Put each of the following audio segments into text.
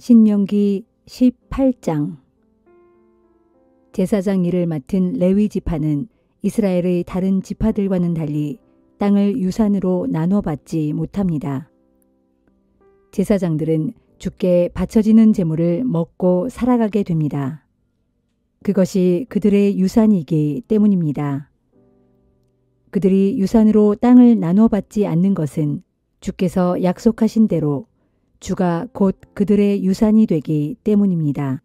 신명기 18장 제사장 일을 맡은 레위 지파는 이스라엘의 다른 지파들과는 달리 땅을 유산으로 나눠 받지 못합니다. 제사장들은 주께 바쳐지는 제물을 먹고 살아가게 됩니다. 그것이 그들의 유산이기 때문입니다. 그들이 유산으로 땅을 나눠 받지 않는 것은 주께서 약속하신 대로 주가 곧 그들의 유산이 되기 때문입니다.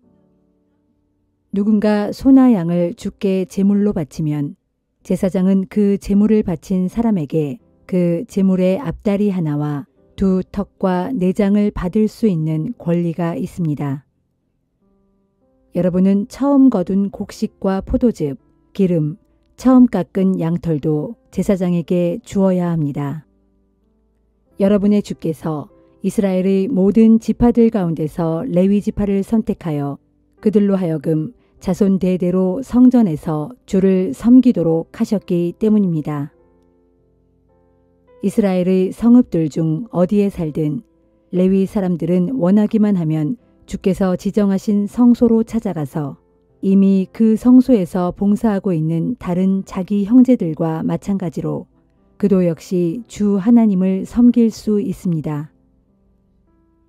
누군가 소나 양을 주께 제물로 바치면 제사장은 그 제물을 바친 사람에게 그 제물의 앞다리 하나와 두 턱과 내장을 받을 수 있는 권리가 있습니다. 여러분은 처음 거둔 곡식과 포도즙, 기름, 처음 깎은 양털도 제사장에게 주어야 합니다. 여러분의 주께서 이스라엘의 모든 지파들 가운데서 레위 지파를 선택하여 그들로 하여금 자손 대대로 성전에서 주를 섬기도록 하셨기 때문입니다. 이스라엘의 성읍들 중 어디에 살든 레위 사람들은 원하기만 하면 주께서 지정하신 성소로 찾아가서 이미 그 성소에서 봉사하고 있는 다른 자기 형제들과 마찬가지로 그도 역시 주 하나님을 섬길 수 있습니다.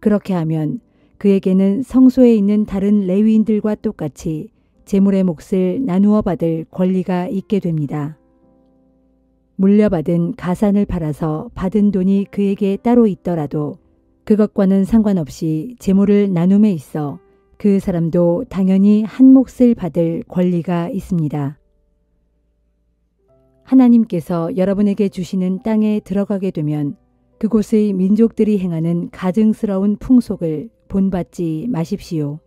그렇게 하면 그에게는 성소에 있는 다른 레위인들과 똑같이 재물의 몫을 나누어 받을 권리가 있게 됩니다. 물려받은 가산을 팔아서 받은 돈이 그에게 따로 있더라도 그것과는 상관없이 재물을 나눔에 있어 그 사람도 당연히 한 몫을 받을 권리가 있습니다. 하나님께서 여러분에게 주시는 땅에 들어가게 되면 그곳의 민족들이 행하는 가증스러운 풍속을 본받지 마십시오.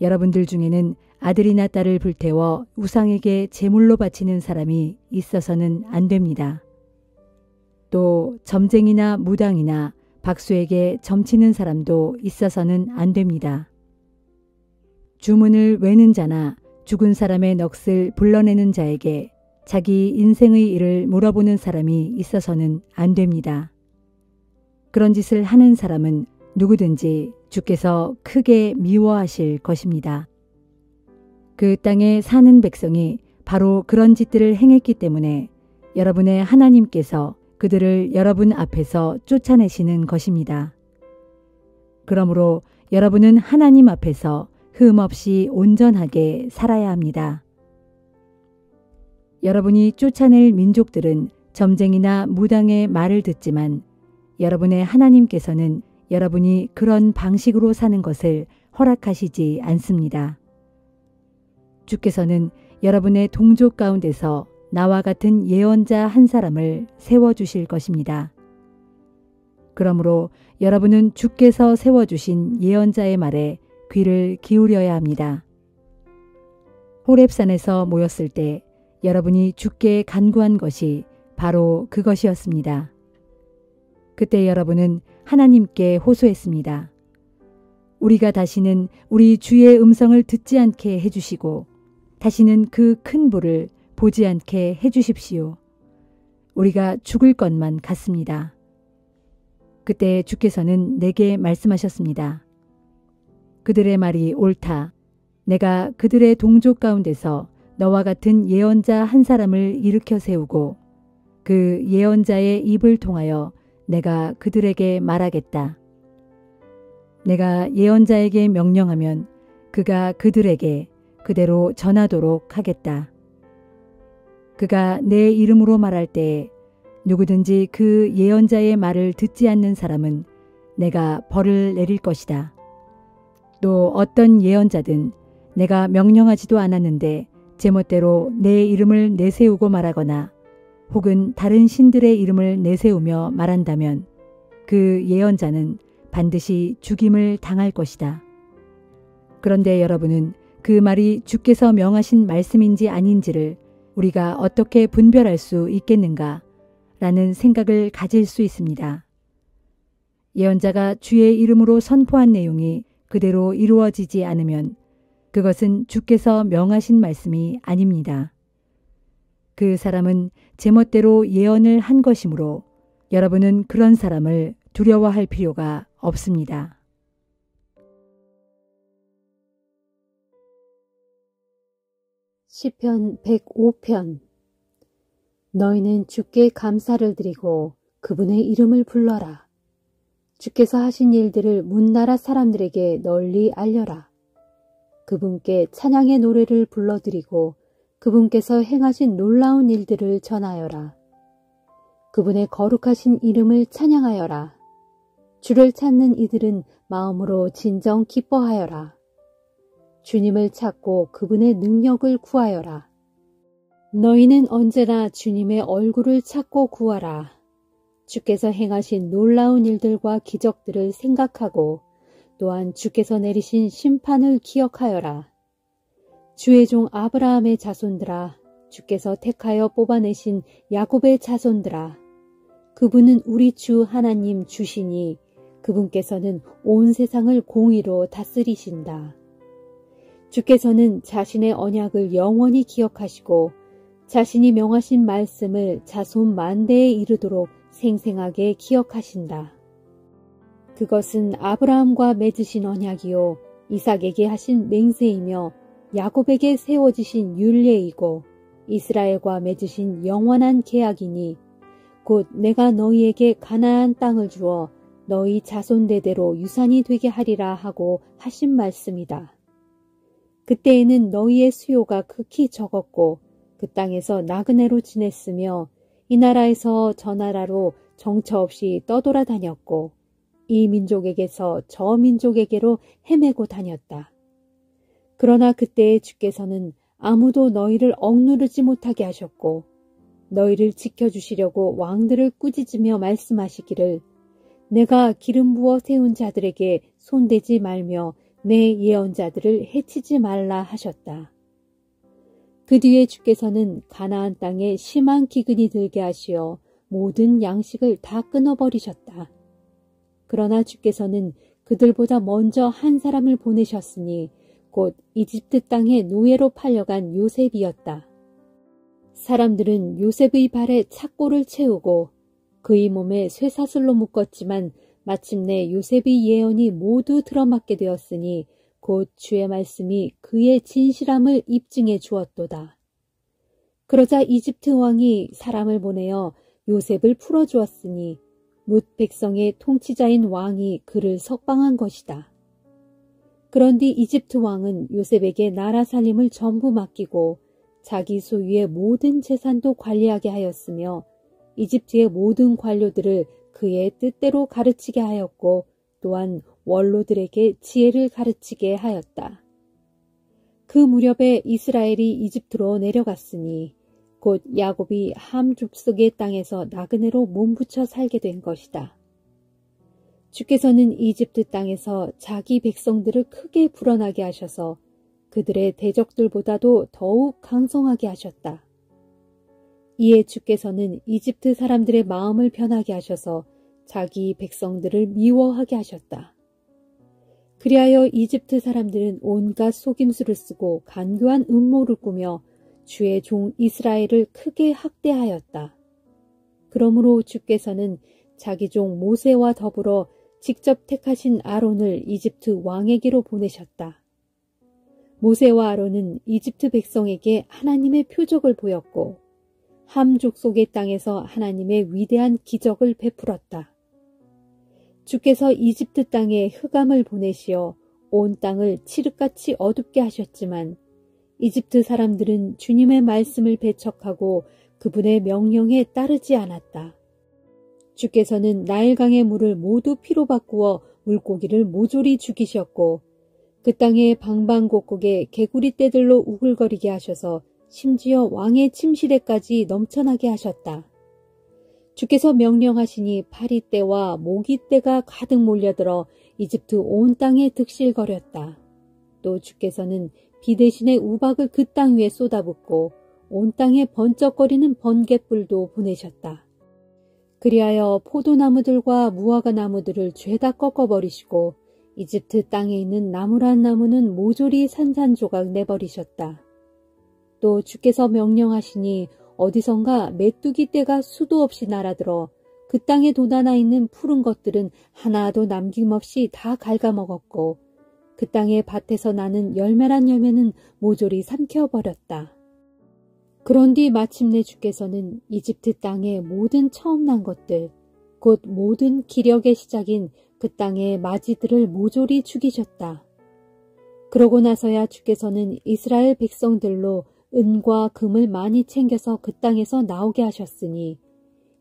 여러분들 중에는 아들이나 딸을 불태워 우상에게 제물로 바치는 사람이 있어서는 안 됩니다. 또 점쟁이나 무당이나 박수에게 점치는 사람도 있어서는 안 됩니다. 주문을 외는 자나 죽은 사람의 넋을 불러내는 자에게 자기 인생의 일을 물어보는 사람이 있어서는 안 됩니다. 그런 짓을 하는 사람은 누구든지 주께서 크게 미워하실 것입니다. 그 땅에 사는 백성이 바로 그런 짓들을 행했기 때문에 여러분의 하나님께서 그들을 여러분 앞에서 쫓아내시는 것입니다. 그러므로 여러분은 하나님 앞에서 흠 없이 온전하게 살아야 합니다. 여러분이 쫓아낼 민족들은 점쟁이나 무당의 말을 듣지만 여러분의 하나님께서는 여러분이 그런 방식으로 사는 것을 허락하시지 않습니다. 주께서는 여러분의 동족 가운데서 나와 같은 예언자 한 사람을 세워주실 것입니다. 그러므로 여러분은 주께서 세워주신 예언자의 말에 귀를 기울여야 합니다. 호랩산에서 모였을 때 여러분이 주께 간구한 것이 바로 그것이었습니다. 그때 여러분은 하나님께 호소했습니다. 우리가 다시는 우리 주의 음성을 듣지 않게 해주시고 다시는 그 큰 불을 보지 않게 해주십시오. 우리가 죽을 것만 같습니다. 그때 주께서는 내게 말씀하셨습니다. 그들의 말이 옳다. 내가 그들의 동족 가운데서 너와 같은 예언자 한 사람을 일으켜 세우고 그 예언자의 입을 통하여 내가 그들에게 말하겠다. 내가 예언자에게 명령하면 그가 그들에게 그대로 전하도록 하겠다. 그가 내 이름으로 말할 때에 누구든지 그 예언자의 말을 듣지 않는 사람은 내가 벌을 내릴 것이다. 또 어떤 예언자든 내가 명령하지도 않았는데 제멋대로 내 이름을 내세우고 말하거나 혹은 다른 신들의 이름을 내세우며 말한다면 그 예언자는 반드시 죽임을 당할 것이다. 그런데 여러분은 그 말이 주께서 명하신 말씀인지 아닌지를 우리가 어떻게 분별할 수 있겠는가? 라는 생각을 가질 수 있습니다. 예언자가 주의 이름으로 선포한 내용이 그대로 이루어지지 않으면 그것은 주께서 명하신 말씀이 아닙니다. 그 사람은 제멋대로 예언을 한 것이므로 여러분은 그런 사람을 두려워할 필요가 없습니다. 시편 105편 너희는 주께 감사를 드리고 그분의 이름을 불러라. 주께서 하신 일들을 문나라 사람들에게 널리 알려라. 그분께 찬양의 노래를 불러드리고 그분께서 행하신 놀라운 일들을 전하여라. 그분의 거룩하신 이름을 찬양하여라. 주를 찾는 이들은 마음으로 진정 기뻐하여라. 주님을 찾고 그분의 능력을 구하여라. 너희는 언제나 주님의 얼굴을 찾고 구하라. 주께서 행하신 놀라운 일들과 기적들을 생각하고 또한 주께서 내리신 심판을 기억하여라. 주의 종 아브라함의 자손들아 주께서 택하여 뽑아내신 야곱의 자손들아 그분은 우리 주 하나님 주시니 그분께서는 온 세상을 공의로 다스리신다. 주께서는 자신의 언약을 영원히 기억하시고 자신이 명하신 말씀을 자손 만대에 이르도록 생생하게 기억하신다. 그것은 아브라함과 맺으신 언약이요 이삭에게 하신 맹세이며 야곱에게 세워지신 율례이고 이스라엘과 맺으신 영원한 계약이니 곧 내가 너희에게 가나안 땅을 주어 너희 자손 대대로 유산이 되게 하리라 하고 하신 말씀이다. 그때에는 너희의 수요가 극히 적었고 그 땅에서 나그네로 지냈으며 이 나라에서 저 나라로 정처 없이 떠돌아 다녔고 이 민족에게서 저 민족에게로 헤매고 다녔다. 그러나 그때의 주께서는 아무도 너희를 억누르지 못하게 하셨고 너희를 지켜주시려고 왕들을 꾸짖으며 말씀하시기를 내가 기름 부어 세운 자들에게 손대지 말며 내 예언자들을 해치지 말라 하셨다. 그 뒤에 주께서는 가나안 땅에 심한 기근이 들게 하시어 모든 양식을 다 끊어버리셨다. 그러나 주께서는 그들보다 먼저 한 사람을 보내셨으니 곧 이집트 땅에 노예로 팔려간 요셉이었다. 사람들은 요셉의 발에 착고를 채우고 그의 몸에 쇠사슬로 묶었지만 마침내 요셉의 예언이 모두 들어맞게 되었으니 곧 주의 말씀이 그의 진실함을 입증해 주었도다. 그러자 이집트 왕이 사람을 보내어 요셉을 풀어주었으니 뭇 백성의 통치자인 왕이 그를 석방한 것이다. 그런 뒤 이집트 왕은 요셉에게 나라 살림을 전부 맡기고 자기 소유의 모든 재산도 관리하게 하였으며 이집트의 모든 관료들을 그의 뜻대로 가르치게 하였고 또한 원로들에게 지혜를 가르치게 하였다. 그 무렵에 이스라엘이 이집트로 내려갔으니 곧 야곱이 함 좁속의 땅에서 나그네로 몸붙여 살게 된 것이다. 주께서는 이집트 땅에서 자기 백성들을 크게 불어나게 하셔서 그들의 대적들보다도 더욱 강성하게 하셨다. 이에 주께서는 이집트 사람들의 마음을 변하게 하셔서 자기 백성들을 미워하게 하셨다. 그리하여 이집트 사람들은 온갖 속임수를 쓰고 간교한 음모를 꾸며 주의 종 이스라엘을 크게 학대하였다. 그러므로 주께서는 자기 종 모세와 더불어 직접 택하신 아론을 이집트 왕에게로 보내셨다. 모세와 아론은 이집트 백성에게 하나님의 표적을 보였고 함족 속의 땅에서 하나님의 위대한 기적을 베풀었다. 주께서 이집트 땅에 흑암을 보내시어 온 땅을 칠흑같이 어둡게 하셨지만 이집트 사람들은 주님의 말씀을 배척하고 그분의 명령에 따르지 않았다. 주께서는 나일강의 물을 모두 피로 바꾸어 물고기를 모조리 죽이셨고 그 땅의 방방곡곡에 개구리 떼들로 우글거리게 하셔서 심지어 왕의 침실에까지 넘쳐나게 하셨다. 주께서 명령하시니 파리떼와 모기떼가 가득 몰려들어 이집트 온 땅에 득실거렸다. 또 주께서는 비 대신에 우박을 그 땅 위에 쏟아붓고 온 땅에 번쩍거리는 번갯불도 보내셨다. 그리하여 포도나무들과 무화과 나무들을 죄다 꺾어버리시고 이집트 땅에 있는 나무란 나무는 모조리 산산조각 내버리셨다. 또 주께서 명령하시니 어디선가 메뚜기 떼가 수도 없이 날아들어 그 땅에 돋아나 있는 푸른 것들은 하나도 남김없이 다 갉아먹었고 그 땅의 밭에서 나는 열매란 열매는 모조리 삼켜버렸다. 그런 뒤 마침내 주께서는 이집트 땅의 모든 처음 난 것들, 곧 모든 기력의 시작인 그 땅의 마지들을 모조리 죽이셨다. 그러고 나서야 주께서는 이스라엘 백성들로 은과 금을 많이 챙겨서 그 땅에서 나오게 하셨으니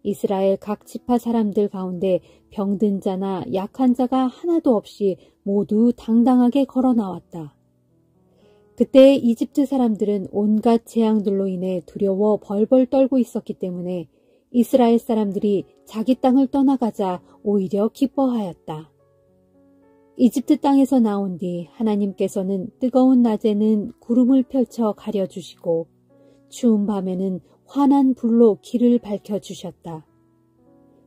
이스라엘 각 지파 사람들 가운데 병든 자나 약한 자가 하나도 없이 모두 당당하게 걸어 나왔다. 그때 이집트 사람들은 온갖 재앙들로 인해 두려워 벌벌 떨고 있었기 때문에 이스라엘 사람들이 자기 땅을 떠나가자 오히려 기뻐하였다. 이집트 땅에서 나온 뒤 하나님께서는 뜨거운 낮에는 구름을 펼쳐 가려주시고 추운 밤에는 환한 불로 길을 밝혀주셨다.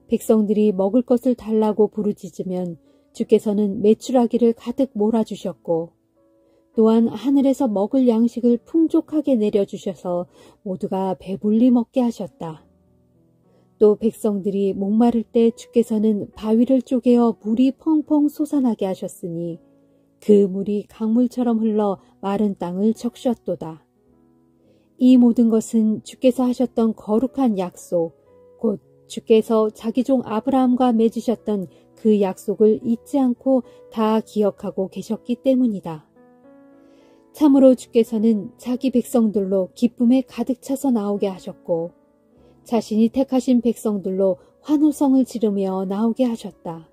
백성들이 먹을 것을 달라고 부르짖으면 주께서는 메추라기를 가득 몰아주셨고 또한 하늘에서 먹을 양식을 풍족하게 내려주셔서 모두가 배불리 먹게 하셨다. 또 백성들이 목마를 때 주께서는 바위를 쪼개어 물이 펑펑 솟아나게 하셨으니 그 물이 강물처럼 흘러 마른 땅을 적셨도다. 이 모든 것은 주께서 하셨던 거룩한 약속, 곧 주께서 자기 종 아브라함과 맺으셨던 그 약속을 잊지 않고 다 기억하고 계셨기 때문이다. 참으로 주께서는 자기 백성들로 기쁨에 가득 차서 나오게 하셨고 자신이 택하신 백성들로 환호성을 지르며 나오게 하셨다.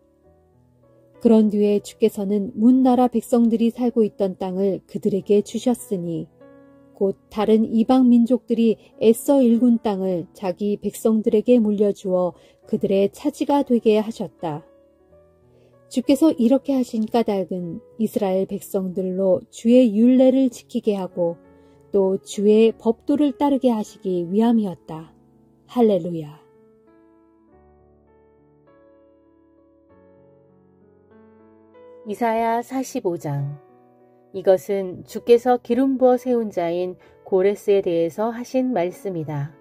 그런 뒤에 주께서는 문나라 백성들이 살고 있던 땅을 그들에게 주셨으니 곧 다른 이방 민족들이 애써 일군 땅을 자기 백성들에게 물려주어 그들의 차지가 되게 하셨다. 주께서 이렇게 하신 까닭은 이스라엘 백성들로 주의 율례를 지키게 하고 또 주의 법도를 따르게 하시기 위함이었다. 할렐루야. 이사야 45장 이것은 주께서 기름 부어 세운 자인 고레스에 대해서 하신 말씀이다.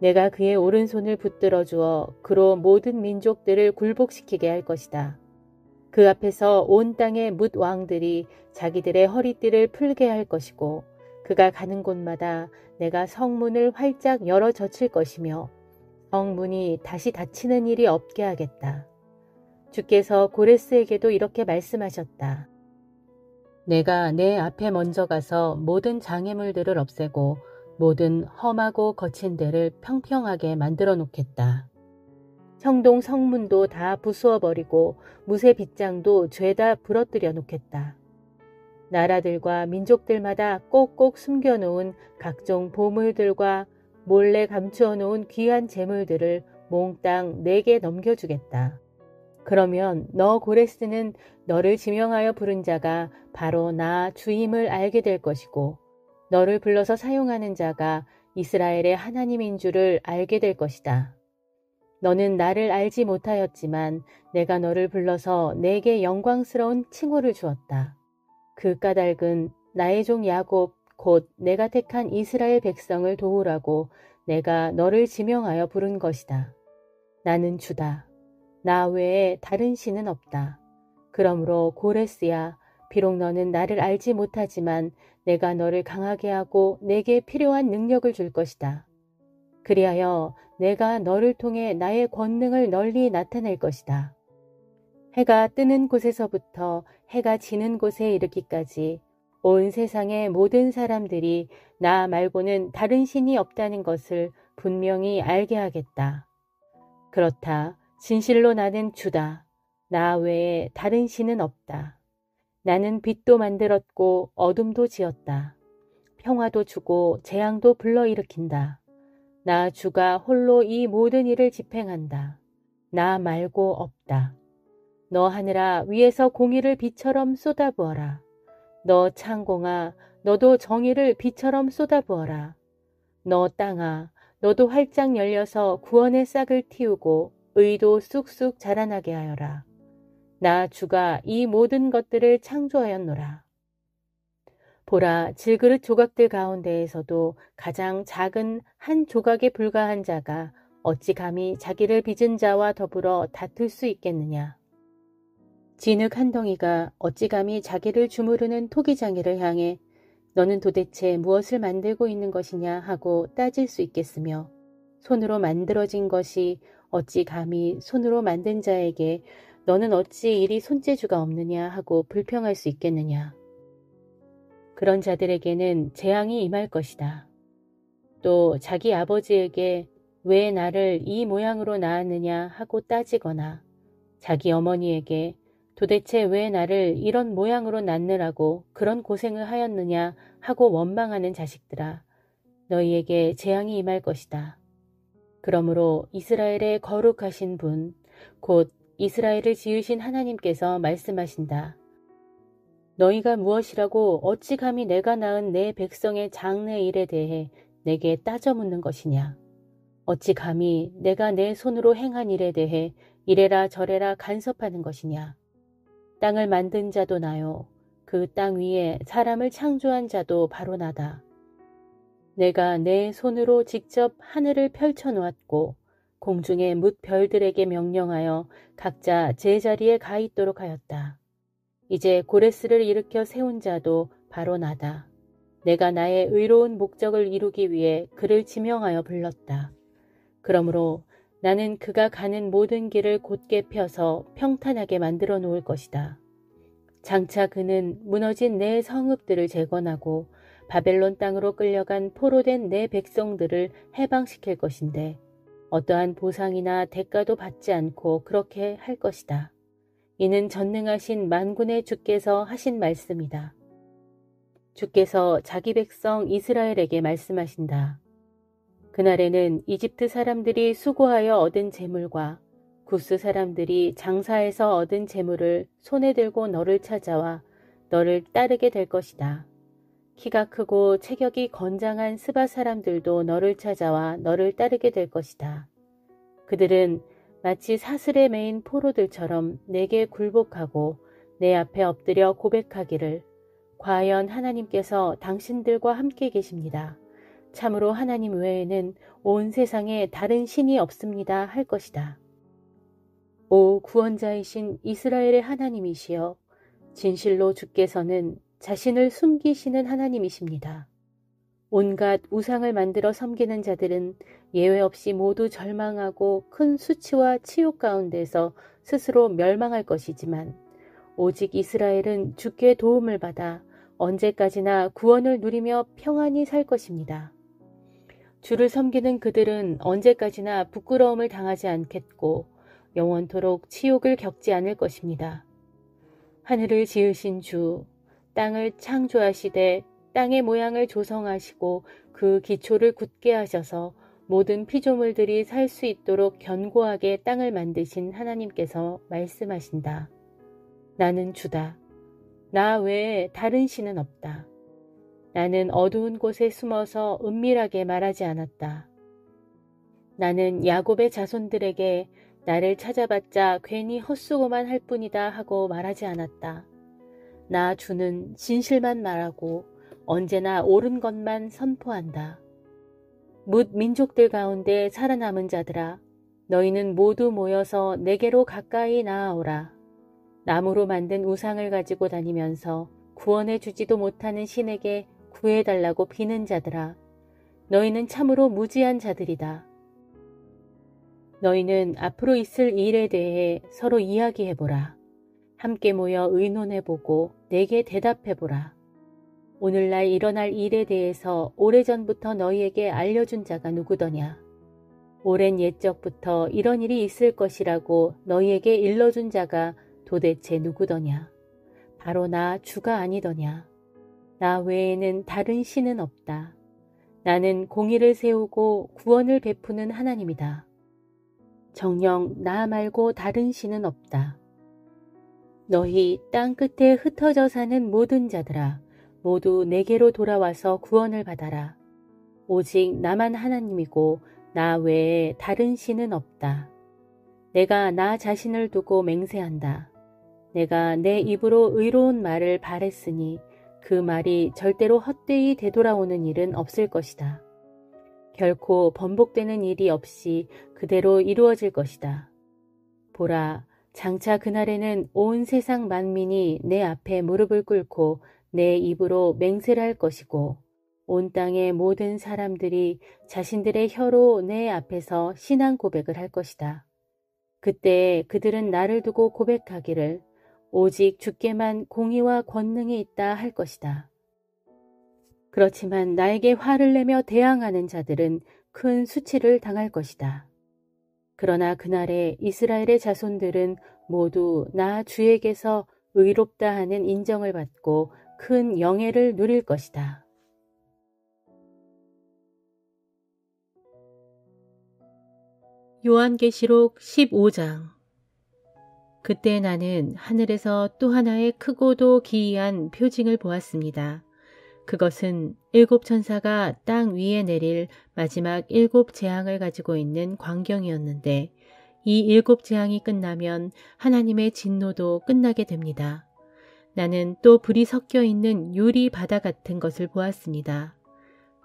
내가 그의 오른손을 붙들어 주어 그로 모든 민족들을 굴복시키게 할 것이다. 그 앞에서 온 땅의 뭇 왕들이 자기들의 허리띠를 풀게 할 것이고 그가 가는 곳마다 내가 성문을 활짝 열어 젖힐 것이며 성문이 다시 닫히는 일이 없게 하겠다. 주께서 고레스에게도 이렇게 말씀하셨다. 내가 내 앞에 먼저 가서 모든 장애물들을 없애고 모든 험하고 거친 데를 평평하게 만들어 놓겠다. 성동 성문도 다 부수어 버리고 무쇠 빗장도 죄다 부러뜨려 놓겠다. 나라들과 민족들마다 꼭꼭 숨겨 놓은 각종 보물들과 몰래 감추어 놓은 귀한 재물들을 몽땅 내게 넘겨주겠다. 그러면 너 고레스는 너를 지명하여 부른 자가 바로 나 주임을 알게 될 것이고 너를 불러서 사용하는 자가 이스라엘의 하나님인 줄을 알게 될 것이다. 너는 나를 알지 못하였지만 내가 너를 불러서 내게 영광스러운 칭호를 주었다. 그 까닭은 나의 종 야곱 곧 내가 택한 이스라엘 백성을 도우라고 내가 너를 지명하여 부른 것이다. 나는 주다. 나 외에 다른 신은 없다. 그러므로 고레스야 비록 너는 나를 알지 못하지만 내가 너를 강하게 하고 내게 필요한 능력을 줄 것이다. 그리하여 내가 너를 통해 나의 권능을 널리 나타낼 것이다. 해가 뜨는 곳에서부터 해가 지는 곳에 이르기까지 온 세상의 모든 사람들이 나 말고는 다른 신이 없다는 것을 분명히 알게 하겠다. 그렇다. 진실로 나는 주다. 나 외에 다른 신은 없다. 나는 빛도 만들었고 어둠도 지었다. 평화도 주고 재앙도 불러일으킨다. 나 주가 홀로 이 모든 일을 집행한다. 나 말고 없다. 너 하늘아 위에서 공의를 비처럼 쏟아부어라. 너 창공아 너도 정의를 비처럼 쏟아부어라. 너 땅아 너도 활짝 열려서 구원의 싹을 틔우고 의도 쑥쑥 자라나게 하여라. 나 주가 이 모든 것들을 창조하였노라. 보라 질그릇 조각들 가운데에서도 가장 작은 한 조각에 불과한 자가 어찌 감히 자기를 빚은 자와 더불어 다툴 수 있겠느냐. 진흙 한 덩이가 어찌 감히 자기를 주무르는 토기장이를 향해 너는 도대체 무엇을 만들고 있는 것이냐 하고 따질 수 있겠으며 손으로 만들어진 것이 어찌 감히 손으로 만든 자에게 너는 어찌 이리 손재주가 없느냐 하고 불평할 수 있겠느냐. 그런 자들에게는 재앙이 임할 것이다. 또 자기 아버지에게 왜 나를 이 모양으로 낳았느냐 하고 따지거나 자기 어머니에게 도대체 왜 나를 이런 모양으로 낳느라고 그런 고생을 하였느냐 하고 원망하는 자식들아 너희에게 재앙이 임할 것이다. 그러므로 이스라엘의 거룩하신 분, 곧 이스라엘을 지으신 하나님께서 말씀하신다. 너희가 무엇이라고 어찌 감히 내가 낳은 내 백성의 장래 일에 대해 내게 따져 묻는 것이냐. 어찌 감히 내가 내 손으로 행한 일에 대해 이래라 저래라 간섭하는 것이냐. 땅을 만든 자도 나요. 그 땅 위에 사람을 창조한 자도 바로 나다. 내가 내 손으로 직접 하늘을 펼쳐 놓았고 공중의 뭇 별들에게 명령하여 각자 제자리에 가 있도록 하였다. 이제 고레스를 일으켜 세운 자도 바로 나다. 내가 나의 의로운 목적을 이루기 위해 그를 지명하여 불렀다. 그러므로 나는 그가 가는 모든 길을 곧게 펴서 평탄하게 만들어 놓을 것이다. 장차 그는 무너진 내 성읍들을 재건하고 바벨론 땅으로 끌려간 포로된 내 백성들을 해방시킬 것인데 어떠한 보상이나 대가도 받지 않고 그렇게 할 것이다. 이는 전능하신 만군의 주께서 하신 말씀이다. 주께서 자기 백성 이스라엘에게 말씀하신다. 그날에는 이집트 사람들이 수고하여 얻은 재물과 구스 사람들이 장사해서 얻은 재물을 손에 들고 너를 찾아와 너를 따르게 될 것이다. 키가 크고 체격이 건장한 스바 사람들도 너를 찾아와 너를 따르게 될 것이다. 그들은 마치 사슬에 매인 포로들처럼 내게 굴복하고 내 앞에 엎드려 고백하기를 과연 하나님께서 당신들과 함께 계십니다. 참으로 하나님 외에는 온 세상에 다른 신이 없습니다 할 것이다. 오 구원자이신 이스라엘의 하나님이시여 진실로 주께서는 자신을 숨기시는 하나님이십니다. 온갖 우상을 만들어 섬기는 자들은 예외 없이 모두 절망하고 큰 수치와 치욕 가운데서 스스로 멸망할 것이지만 오직 이스라엘은 주께 도움을 받아 언제까지나 구원을 누리며 평안히 살 것입니다. 주를 섬기는 그들은 언제까지나 부끄러움을 당하지 않겠고 영원토록 치욕을 겪지 않을 것입니다. 하늘을 지으신 주, 땅을 창조하시되 땅의 모양을 조성하시고 그 기초를 굳게 하셔서 모든 피조물들이 살 수 있도록 견고하게 땅을 만드신 하나님께서 말씀하신다. 나는 주다. 나 외에 다른 신은 없다. 나는 어두운 곳에 숨어서 은밀하게 말하지 않았다. 나는 야곱의 자손들에게 나를 찾아봤자 괜히 헛수고만 할 뿐이다 하고 말하지 않았다. 나 주는 진실만 말하고 언제나 옳은 것만 선포한다. 묻 민족들 가운데 살아남은 자들아 너희는 모두 모여서 내게로 가까이 나아오라. 나무로 만든 우상을 가지고 다니면서 구원해 주지도 못하는 신에게 구해달라고 비는 자들아 너희는 참으로 무지한 자들이다. 너희는 앞으로 있을 일에 대해 서로 이야기해보라. 함께 모여 의논해보고 내게 대답해보라. 오늘날 일어날 일에 대해서 오래전부터 너희에게 알려준 자가 누구더냐? 오랜 옛적부터 이런 일이 있을 것이라고 너희에게 일러준 자가 도대체 누구더냐? 바로 나 주가 아니더냐? 나 외에는 다른 신은 없다. 나는 공의를 세우고 구원을 베푸는 하나님이다. 정령 나 말고 다른 신은 없다. 너희 땅 끝에 흩어져 사는 모든 자들아 모두 내게로 돌아와서 구원을 받아라. 오직 나만 하나님이고 나 외에 다른 신은 없다. 내가 나 자신을 두고 맹세한다. 내가 내 입으로 의로운 말을 바랬으니 그 말이 절대로 헛되이 되돌아오는 일은 없을 것이다. 결코 번복되는 일이 없이 그대로 이루어질 것이다. 보라, 장차 그날에는 온 세상 만민이 내 앞에 무릎을 꿇고 내 입으로 맹세를 할 것이고 온 땅의 모든 사람들이 자신들의 혀로 내 앞에서 신앙 고백을 할 것이다. 그때 그들은 나를 두고 고백하기를 오직 주께만 공의와 권능이 있다 할 것이다. 그렇지만 나에게 화를 내며 대항하는 자들은 큰 수치를 당할 것이다. 그러나 그날에 이스라엘의 자손들은 모두 나 주에게서 의롭다 하는 인정을 받고 큰 영예를 누릴 것이다. 요한계시록 15장 그때 나는 하늘에서 또 하나의 크고도 기이한 표징을 보았습니다. 그것은 일곱 천사가 땅 위에 내릴 마지막 일곱 재앙을 가지고 있는 광경이었는데 이 일곱 재앙이 끝나면 하나님의 진노도 끝나게 됩니다. 나는 또 불이 섞여 있는 유리 바다 같은 것을 보았습니다.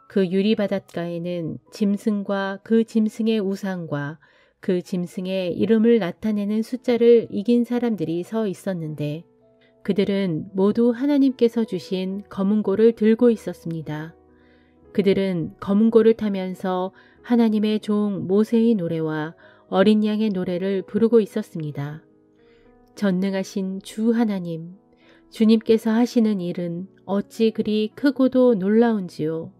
그 유리 바닷가에는 짐승과 그 짐승의 우상과 그 짐승의 이름을 나타내는 숫자를 이긴 사람들이 서 있었는데 그들은 모두 하나님께서 주신 검은고를 들고 있었습니다. 그들은 검은고를 타면서 하나님의 종 모세의 노래와 어린 양의 노래를 부르고 있었습니다. 전능하신 주 하나님, 주님께서 하시는 일은 어찌 그리 크고도 놀라운지요.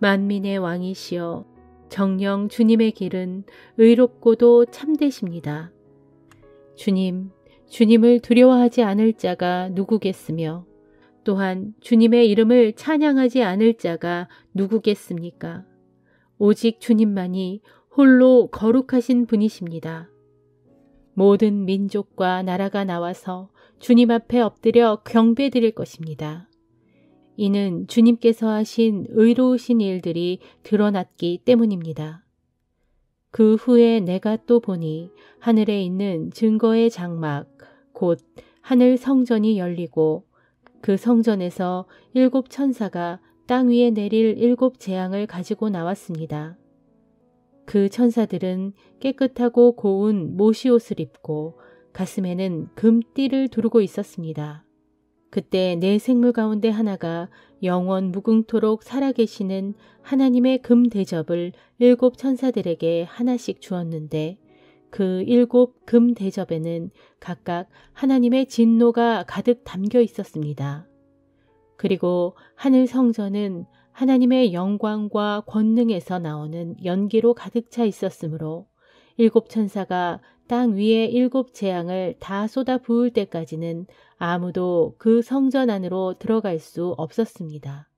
만민의 왕이시여 정령 주님의 길은 의롭고도 참되십니다. 주님, 주님을 두려워하지 않을 자가 누구겠으며 또한 주님의 이름을 찬양하지 않을 자가 누구겠습니까? 오직 주님만이 홀로 거룩하신 분이십니다. 모든 민족과 나라가 나와서 주님 앞에 엎드려 경배드릴 것입니다. 이는 주님께서 하신 의로우신 일들이 드러났기 때문입니다. 그 후에 내가 또 보니 하늘에 있는 증거의 장막, 곧 하늘 성전이 열리고 그 성전에서 일곱 천사가 땅 위에 내릴 일곱 재앙을 가지고 나왔습니다. 그 천사들은 깨끗하고 고운 모시옷을 입고 가슴에는 금띠를 두르고 있었습니다. 그때 내 생물 가운데 하나가 영원 무궁토록 살아계시는 하나님의 금 대접을 일곱 천사들에게 하나씩 주었는데 그 일곱 금 대접에는 각각 하나님의 진노가 가득 담겨 있었습니다. 그리고 하늘 성전은 하나님의 영광과 권능에서 나오는 연기로 가득 차 있었으므로 일곱 천사가 땅 위에 일곱 재앙을 다 쏟아 부을 때까지는 아무도 그 성전 안으로 들어갈 수 없었습니다.